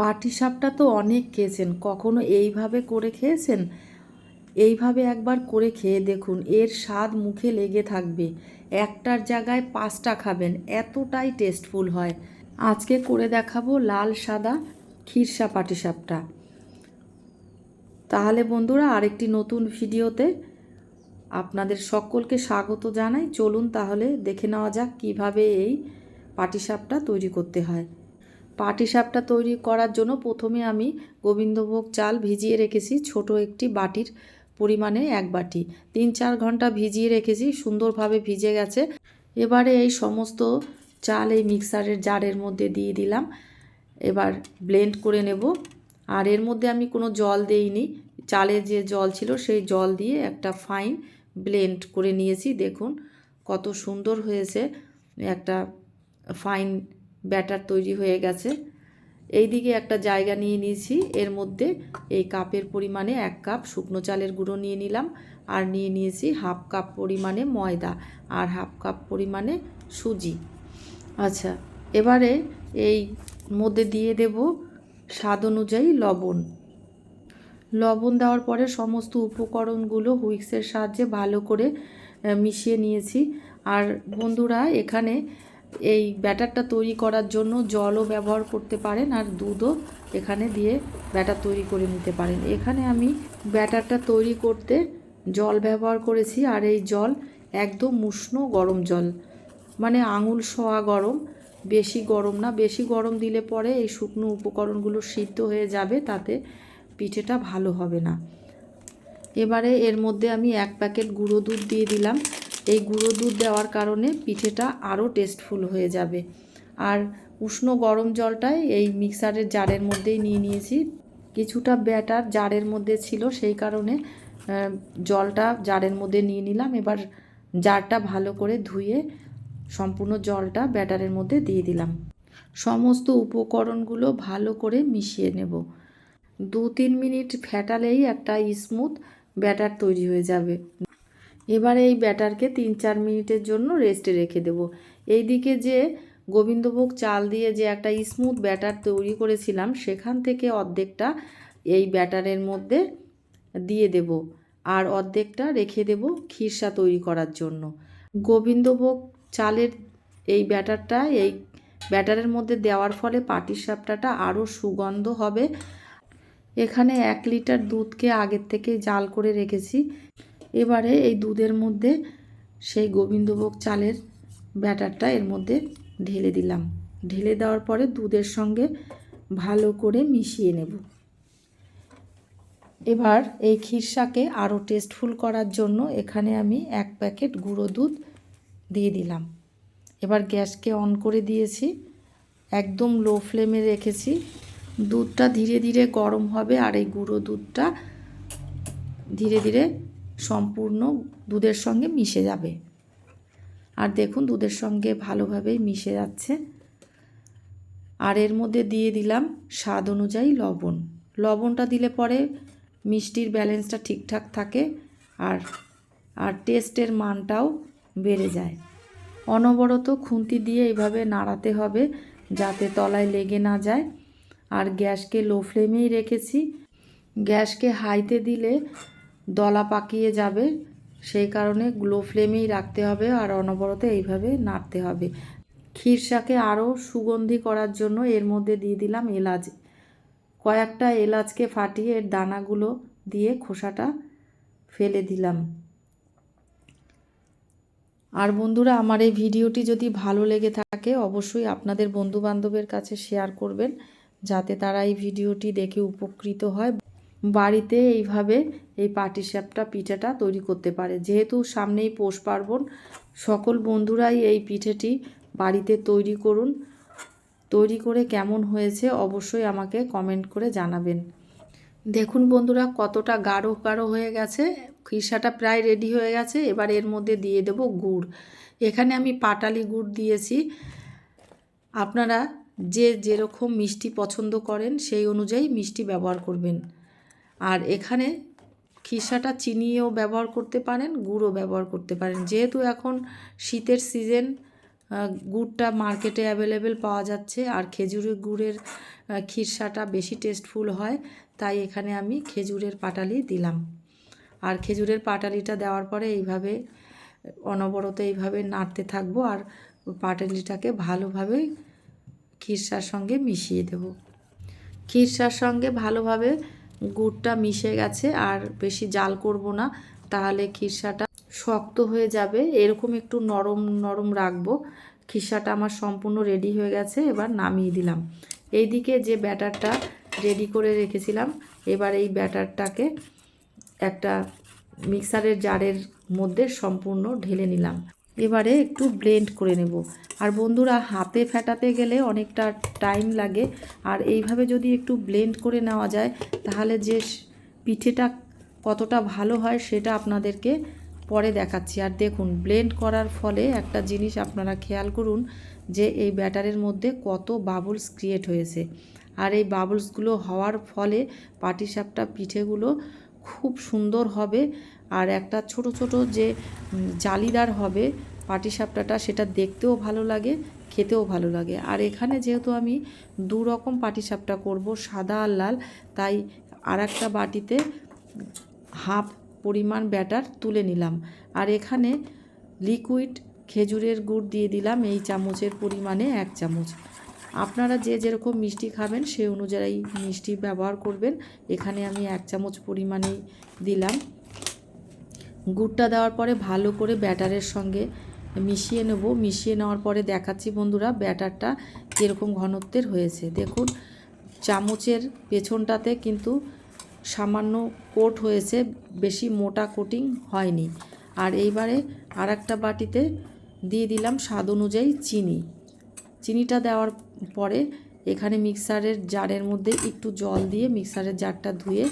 পাটিসাপটা তো অনেক খেয়েছেন। কখনো এইভাবে করে খেয়েছেন? এইভাবে একবার করে খেয়ে দেখুন, এর স্বাদ মুখে লেগে থাকবে। একটার জায়গায় পাঁচটা খাবেন, এতটাই টেস্টফুল হয়। আজকে করে দেখাবো লাল, সাদা ক্ষীরসা পাটিসাপটা। তাহলে বন্ধুরা, আরেকটি নতুন ভিডিওতে আপনাদের সকলকে স্বাগত জানাই। চলুন তাহলে দেখে নেওয়া যাক কীভাবে এই পাটিসাপটা তৈরি করতে হয়। পাটিসাপটা তৈরি করার জন্য প্রথমে আমি গোবিন্দভোগ চাল ভিজিয়ে রেখেছি, ছোট একটি বাটির পরিমাণে এক বাটি। তিন চার ঘণ্টা ভিজিয়ে রেখেছি, সুন্দরভাবে ভিজে গেছে। এবারে এই সমস্ত চাল এই মিক্সারের জারের মধ্যে দিয়ে দিলাম। এবার ব্লেন্ড করে নেব। আর এর মধ্যে আমি কোনো জল দেইনি। চালের যে জল ছিল সেই জল দিয়ে একটা ফাইন ব্লেন্ড করে নিয়েছি। দেখুন কত সুন্দর হয়েছে একটা ফাইন ব্যাটার তৈরি হয়ে গেছে। এই দিকে একটা জায়গা নিয়ে নিয়েছি। এর মধ্যে এই কাপের পরিমাণে এক কাপ শুকনো চালের গুঁড়ো নিয়ে নিলাম আর নিয়ে নিয়েছি হাফ কাপ পরিমাণে ময়দা আর হাফ কাপ পরিমাণে সুজি। আচ্ছা এবারে এই মধ্যে দিয়ে দেব স্বাদ অনুযায়ী লবণ। লবণ দেওয়ার পরে সমস্ত উপকরণগুলো হুইক্সের সাহায্যে ভালো করে মিশিয়ে নিয়েছি। আর বন্ধুরা, এখানে এই ব্যাটারটা তৈরি করার জন্য জলও ব্যবহার করতে পারেন আর দুধও এখানে দিয়ে ব্যাটার তৈরি করে নিতে পারেন। এখানে আমি ব্যাটারটা তৈরি করতে জল ব্যবহার করেছি আর এই জল একদম উষ্ণ গরম জল মানে আঙুল শোয়া গরম, বেশি গরম না। বেশি গরম দিলে পরে এই শুকনো উপকরণগুলো সিদ্ধ হয়ে যাবে, তাতে পিঠেটা ভালো হবে না। এবারে এর মধ্যে আমি এক প্যাকেট গুঁড়ো দুধ দিয়ে দিলাম। এই গুঁড়ো দুধ দেওয়ার কারণে পিঠেটা আরও টেস্টফুল হয়ে যাবে। আর উষ্ণ গরম জলটাই এই মিক্সারের জারের মধ্যেই নিয়ে নিয়েছি। কিছুটা ব্যাটার জারের মধ্যে ছিল, সেই কারণে জলটা জারের মধ্যে নিয়ে নিলাম। এবার জারটা ভালো করে ধুয়ে সম্পূর্ণ জলটা ব্যাটারের মধ্যে দিয়ে দিলাম। সমস্ত উপকরণগুলো ভালো করে মিশিয়ে নেব। দু তিন মিনিট ফেটালেই একটা স্মুথ ব্যাটার তৈরি হয়ে যাবে। এবার এই ব্যাটারকে তিন চার মিনিটের জন্য রেস্টে রেখে দেব। এইদিকে যে গোবিন্দভোগ চাল দিয়ে যে একটা স্মুথ ব্যাটার তৈরি করেছিলাম, সেখান থেকে অর্ধেকটা এই ব্যাটারের মধ্যে দিয়ে দেব আর অর্ধেকটা রেখে দেব খিরসা তৈরি করার জন্য। গোবিন্দভোগ চালের এই ব্যাটারটা, এই ব্যাটারের মধ্যে দেওয়ার ফলে পাটিসাপটাটা আরও সুগন্ধ হবে। এখানে এক লিটার দুধকে আগের থেকে জাল করে রেখেছি। এবারে এই দুধের মধ্যে সেই গোবিন্দভোগ চালের ব্যাটারটা এর মধ্যে ঢেলে দিলাম। ঢেলে দেওয়ার পরে দুধের সঙ্গে ভালো করে মিশিয়ে নেব। এবার এই খিরসাকে আরও টেস্টফুল করার জন্য এখানে আমি এক প্যাকেট গুঁড়ো দুধ দিয়ে দিলাম। এবার গ্যাসকে অন করে দিয়েছি। একদম লো ফ্লেমে রেখেছি। দুধটা ধীরে ধীরে গরম হবে আর এই গুঁড়ো দুধটা ধীরে ধীরে সম্পূর্ণ দুধের সঙ্গে মিশে যাবে। আর দেখুন, দুধের সঙ্গে ভালোভাবেই মিশে যাচ্ছে। আর এর মধ্যে দিয়ে দিলাম স্বাদ অনুযায়ী লবণ। লবণটা দিলে পরে মিষ্টির ব্যালেন্সটা ঠিকঠাক থাকে আর আর টেস্টের মানটাও বেড়ে যায়। অনবরত খুন্তি দিয়ে এইভাবে নাড়াতে হবে যাতে তলায় লেগে না যায়। আর গ্যাসকে লো ফ্লেমেই রেখেছি। গ্যাসকে হাইতে দিলে দলা পাকিয়ে যাবে। সেই কারণে লো ফ্লেমেই রাখতে হবে আর অনবরত এইভাবে নাড়তে হবে। ক্ষীরসাকে আরও সুগন্ধি করার জন্য এর মধ্যে দিয়ে দিলাম এলাচ। কয়েকটা এলাচকে ফাটিয়ে এর দানাগুলো দিয়ে খোসাটা ফেলে দিলাম। আর বন্ধুরা, আমার এই ভিডিওটি যদি ভালো লেগে থাকে, অবশ্যই আপনাদের বন্ধু বান্ধবের কাছে শেয়ার করবেন, যাতে তারা এই ভিডিওটি দেখে উপকৃত হয়। বাড়িতে এইভাবে এই পাটিসাপটা পিঠাটা তৈরি করতে পারে। যেহেতু সামনেই পৌষ পার্বণ, সকল বন্ধুরাই এই পিঠেটি বাড়িতে তৈরি করুন। তৈরি করে কেমন হয়েছে অবশ্যই আমাকে কমেন্ট করে জানাবেন। দেখুন বন্ধুরা, কতটা গাঢ় গাঢ় হয়ে গেছে। খিসাটা প্রায় রেডি হয়ে গেছে। এবার এর মধ্যে দিয়ে দেব গুড়। এখানে আমি পাটালি গুড় দিয়েছি। আপনারা যে যেরকম মিষ্টি পছন্দ করেন, সেই অনুযায়ী মিষ্টি ব্যবহার করবেন। আর এখানে খিসাটা চিনিও ব্যবহার করতে পারেন গুড়ও ব্যবহার করতে পারেন। যেহেতু এখন শীতের সিজন গুড়টা মার্কেটে অ্যাভেলেবেল পাওয়া যাচ্ছে আর খেজুরের গুড়ের খিরসাটা বেশি টেস্টফুল হয়, তাই এখানে আমি খেজুরের পাটালি দিলাম। আর খেজুরের পাটালিটা দেওয়ার পরে এইভাবে, অনবরত এইভাবে নাড়তে থাকব আর পাটালিটাকে ভালোভাবে খিরসার সঙ্গে মিশিয়ে দেব। খিরসার সঙ্গে ভালোভাবে গুড়টা মিশে গেছে, আর বেশি জাল করব না, তাহলে খিরসাটা শক্ত হয়ে যাবে। এরকম একটু নরম নরম রাখব। খিরসাটা আমার সম্পূর্ণ রেডি হয়ে গেছে, এবার নামিয়ে দিলাম। এইদিকে যে ব্যাটারটা রেডি করে রেখেছিলাম, এবার এই ব্যাটারটাকে একটা মিক্সারের জারের মধ্যে সম্পূর্ণ ঢেলে নিলাম। এবারে একটু ব্লেন্ড করে নেব। আর বন্ধুরা, হাতে ফেটাতে গেলে অনেকটা টাইম লাগে। আর এইভাবে যদি একটু ব্লেন্ড করে নেওয়া যায়, তাহলে যে পিঠেটা কতটা ভালো হয় সেটা আপনাদেরকে পরে দেখাচ্ছি। আর দেখুন ব্লেন্ড করার ফলে একটা জিনিস আপনারা খেয়াল করুন যে এই ব্যাটারের মধ্যে কত বাবলস ক্রিয়েট হয়েছে। আর এই বাবলসগুলো হওয়ার ফলে পাটিসাপটা পিঠেগুলো খুব সুন্দর হবে। আর একটা ছোট ছোট যে জালিদার হবে পাটিসাপটাটা সেটা দেখতেও ভালো লাগে, খেতেও ভালো লাগে। আর এখানে যেহেতু আমি দু রকম পাটিসাপটা করব, সাদা আর লাল, তাই আর একটা বাটিতে হাফ পরিমাণ ব্যাটার তুলে নিলাম। আর এখানে লিকুইড খেজুরের গুড় দিয়ে দিলাম এই চামচের পরিমাণে এক চামচ। আপনারা যে যেরকম মিষ্টি খাবেন সেই অনুযায়ী মিষ্টি ব্যবহার করবেন। এখানে আমি এক চামচ পরিমাণেই দিলাম। গুড়টা দেওয়ার পরে ভালো করে ব্যাটারের সঙ্গে মিশিয়ে নেব। মিশিয়ে নেওয়ার পরে দেখাচ্ছি বন্ধুরা, ব্যাটারটা কীরকম ঘনত্বের হয়েছে। দেখুন, চামচের পেছনটাতে কিন্তু সামান্য কোট হয়েছে, বেশি মোটা কোটিং হয়নি। আর এইবারে আর একটা বাটিতে দিয়ে দিলাম স্বাদ অনুযায়ী চিনি। চিনিটা দেওয়ার পরে এখানে মিক্সারের জারের মধ্যে একটু জল দিয়ে মিক্সারের জারটা ধুয়ে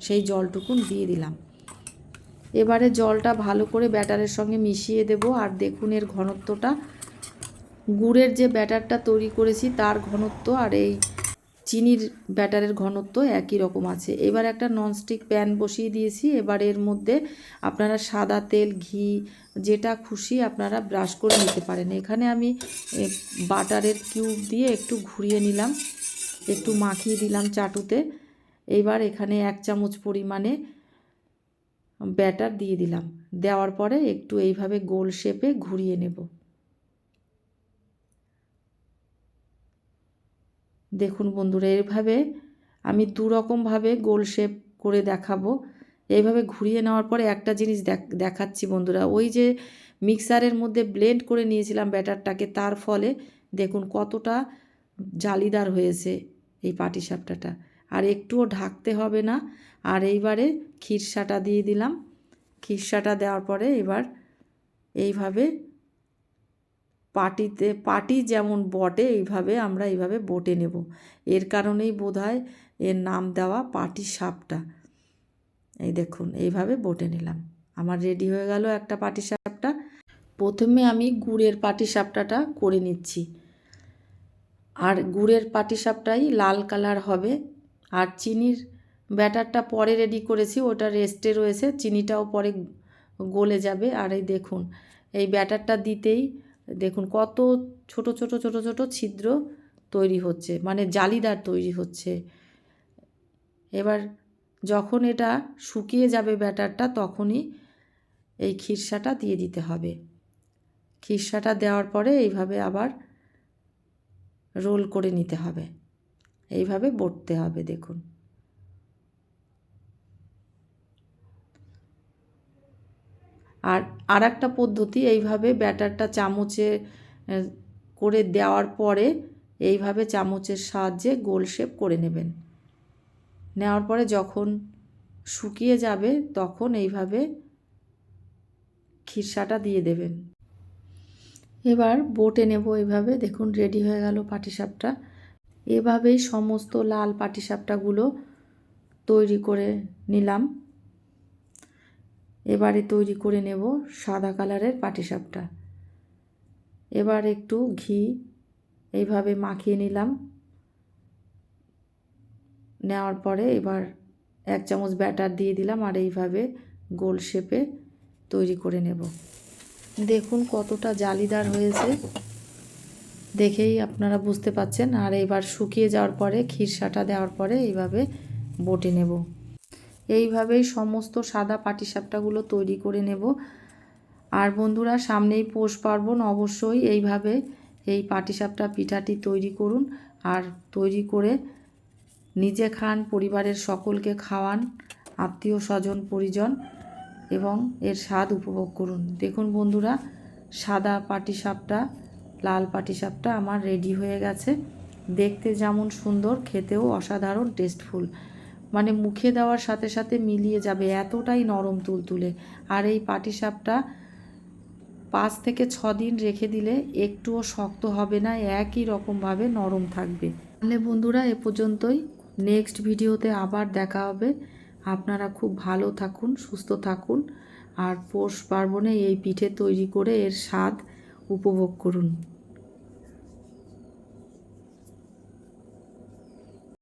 সেই জলটুকুন দিয়ে দিলাম। এবারে জলটা ভালো করে ব্যাটারের সঙ্গে মিশিয়ে দেব। আর দেখুন এর ঘনত্বটা। গুড়ের যে ব্যাটারটা তৈরি করেছি তার ঘনত্ব আর এই চিনির ব্যাটারের ঘনত্ব একই রকম আছে। এবার একটা ননস্টিক প্যান বসিয়ে দিয়েছি। এবার এর মধ্যে আপনারা সাদা তেল, ঘি, যেটা খুশি আপনারা ব্রাশ করে নিতে পারেন। এখানে আমি বাটারের কিউব দিয়ে একটু ঘুরিয়ে নিলাম। একটু মাখিয়ে দিলাম চাটুতে। এবার এখানে এক চামচ পরিমাণে ব্যাটার দিয়ে দিলাম। দেওয়ার পরে একটু এইভাবে গোল শেপে ঘুরিয়ে নেব। দেখুন বন্ধুরা, এইভাবে আমি দু রকমভাবে গোল শেপ করে দেখাবো। এইভাবে ঘুরিয়ে নেওয়ার পরে একটা জিনিস দেখ- দেখাচ্ছি বন্ধুরা, ওই যে মিক্সারের মধ্যে ব্লেন্ড করে নিয়েছিলাম ব্যাটারটাকে, তার ফলে দেখুন কতটা জালিদার হয়েছে এই পাটিসাপটাটা। আর একটুও ঢাকতে হবে না আর এইবারে খিরসাটা দিয়ে দিলাম। খিরসাটা দেওয়ার পরে এবার এইভাবে পাটিতে, পাটি যেমন বটে, এইভাবে আমরা এইভাবে বটে নেব। এর কারণেই বোধহয় এর নাম দেওয়া পাটি সাপটা। এই দেখুন, এইভাবে বটে নিলাম। আমার রেডি হয়ে গেল একটা পাটি সাপটা। প্রথমে আমি গুড়ের পাটি সাপটাটা করে নিচ্ছি। আর গুড়ের পাটি সাপটাই লাল কালার হবে। আর চিনির ব্যাটারটা পরে রেডি করেছি, ওটা রেস্টে রয়েছে, চিনিটাও পরে গলে যাবে। আর এই দেখুন, এই ব্যাটারটা দিতেই দেখুন কত ছোট ছোট ছোট ছোট ছিদ্র তৈরি হচ্ছে মানে জালিদার তৈরি হচ্ছে। এবার যখন এটা শুকিয়ে যাবে ব্যাটারটা, তখনই এই খিরসাটা দিয়ে দিতে হবে। খিরসাটা দেওয়ার পরে এইভাবে আবার রোল করে নিতে হবে। এইভাবে বটতে হবে, দেখুন। আর আর একটা পদ্ধতি, এইভাবে ব্যাটারটা চামচে করে দেওয়ার পরে এইভাবে চামচের সাহায্যে গোল শেপ করে নেবেন। নেওয়ার পরে যখন শুকিয়ে যাবে, তখন এইভাবে খিরসাটা দিয়ে দেবেন। এবার বোটে নেব এইভাবে, দেখুন রেডি হয়ে গেল পাটিসাপটা। এভাবেই সমস্ত লাল পাটিসাপটাগুলো তৈরি করে নিলাম। এবারে তৈরি করে নেব সাদা কালারের পাটিসাপটা। এবার একটু ঘি এইভাবে মাখিয়ে নিলাম। নেওয়ার পরে এবার এক চামচ ব্যাটার দিয়ে দিলাম আর এইভাবে গোল শেপে তৈরি করে নেব। দেখুন কতটা জালিদার হয়েছে। দেখেই আপনারা বুঝতে পাচ্ছেন। আর এবার শুকিয়ে যাওয়ার পরে খিরসাটা দেওয়ার পরে এইভাবে বটে নেব। এইভাবেই সমস্ত সাদা পাটিসাপটাগুলো তৈরি করে নেব। আর বন্ধুরা, সামনেই পৌষ পার্বণ, অবশ্যই এইভাবে এই পাটিসাপটা, পিঠাটি তৈরি করুন। আর তৈরি করে নিজে খান, পরিবারের সকলকে খাওয়ান, আত্মীয় স্বজন, পরিজন, এবং এর স্বাদ উপভোগ করুন। দেখুন বন্ধুরা, সাদা পাটিসাপটা, লাল পাটিসাপটা আমার রেডি হয়ে গেছে। দেখতে যেমন সুন্দর, খেতেও অসাধারণ, টেস্টফুল। মানে মুখে দেওয়ার সাথে সাথে মিলিয়ে যাবে এতটাই নরম তুলতুলে। আর এই পাটিসাপটা পাঁচ থেকে ছ দিন রেখে দিলে একটুও শক্ত হবে না, একই রকমভাবে নরম থাকবে। তাহলে বন্ধুরা, এ পর্যন্তই। নেক্সট ভিডিওতে আবার দেখা হবে। আপনারা খুব ভালো থাকুন, সুস্থ থাকুন, আর পৌষ পার্বণে এই পিঠে তৈরি করে এর স্বাদ উপভোগ করুন।